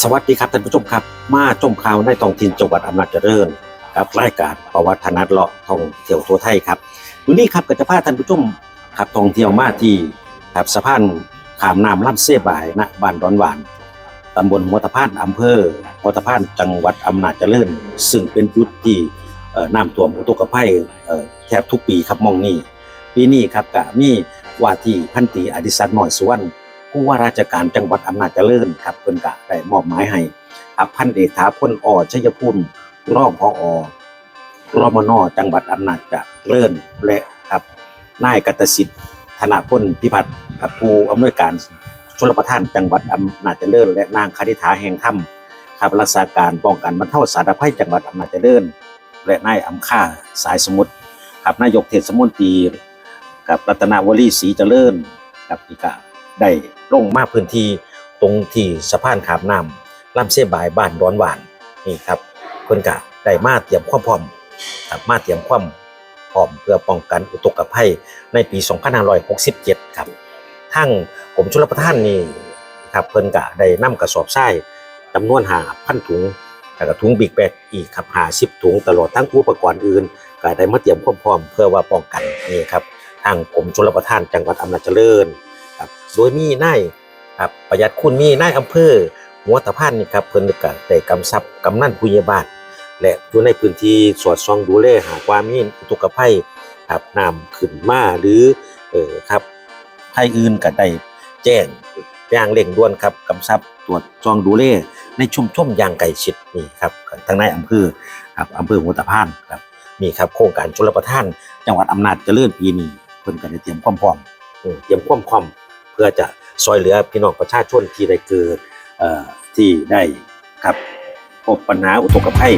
สวัสดีครับท่านผู้ชมครับ มาชมข่าวในท้องถิ่นจังหวัดอำนาจเจริญกับรายการประวัติธนัดเลาะท่องเที่ยวทั่วไทยครับวันนี้ครับก็จะพาท่านผู้ชมครับท่องเที่ยวมาที่ครับสะพานขามน้ำลำเสบายณบ้านดอนหวานตำบลหัวตะพานอำเภอหัวตะพานจังหวัดอำนาจเจริญ ซึ่งเป็นจุดที่น้ำท่วมอุทกภัยแทบทุกปีครับมองนี่ปีนี้ครับก็มีว่าที่พันตีอดิศักดิ์หน่อยสุวรรณ ผู้ว่าราชการจังหวัดอำนาจเจริญครับเพิ่นก็ได้มอบหมายให้ครับพันเอกถาพลอชัยพุนรองพออรมนจังหวัดอำนาจเจริญและครับนายกัตสิทธิ์ธนาพลพิพัฒน์ครับผู้อำนวยการชลประทานจังหวัดอำนาจเจริญและนางคณิษฐาแห่งถ้ำครับรักษาการป้องกันบรรเทาสาธารณภัยจังหวัดอำนาจเจริญและนายอำค่าสายสมุทรครับนายกเทศมนตรีกับรัตนวลีศรีเจริญครับอีกา ได้ลงมาพื้นที่ตรงที่สะพานขามน้ำลำเสบายบ้านร้อนหวานนี่ครับเพิ่นกะได้มาเตรียมความพร้อมครับมาเตรียมความพร้อมเพื่อป้องกันอุทกภัยในปี 2567 ครับทั้งกรมชลประทานนี่ครับเพิ่นกะได้นำกระสอบทรายจำนวน5,000ถุงแล้วก็ถุงบิ๊กแบกอีกครับ50ถุงตลอดทั้งอุปกรณ์อื่นก็ได้มาเตรียมความพร้อมเพื่อว่าป้องกันนี่ครับทางกรมชลประทานจังหวัดอำนาจเจริญ ครับโดยมีนายครับประหยัดคุณมีนายอำเภอหัวตะพานนี่ครับเพิ่นก็ได้กำชับกำนันผู้ใหญ่บ้านและอยู่ในพื้นที่สอดส่องดูแลหากว่ามีอุทกภัยครับน้ำขึ้นมาหรือเอ่อครับภัยอื่นก็ได้แจ้งอย่างเร่งด่วนครับกำชับตรวจส่องดูแลในชุมชนอย่างใกล้ชิดนี่ครับทางนายอำเภอครับอำเภอหัวตะพานครับนี่ครับโครงการชลประทาน จังหวัดอำนาจเจริญปีนี้เพิ่นก็ได้เตรียมความพร้อมอืมเตรียมความพร้อมเพื่อจะซอยเหลือพี่น้องประชาชนที่ได้เกิดเอ่อที่ได้ครับพบปัญหาอุทกภัย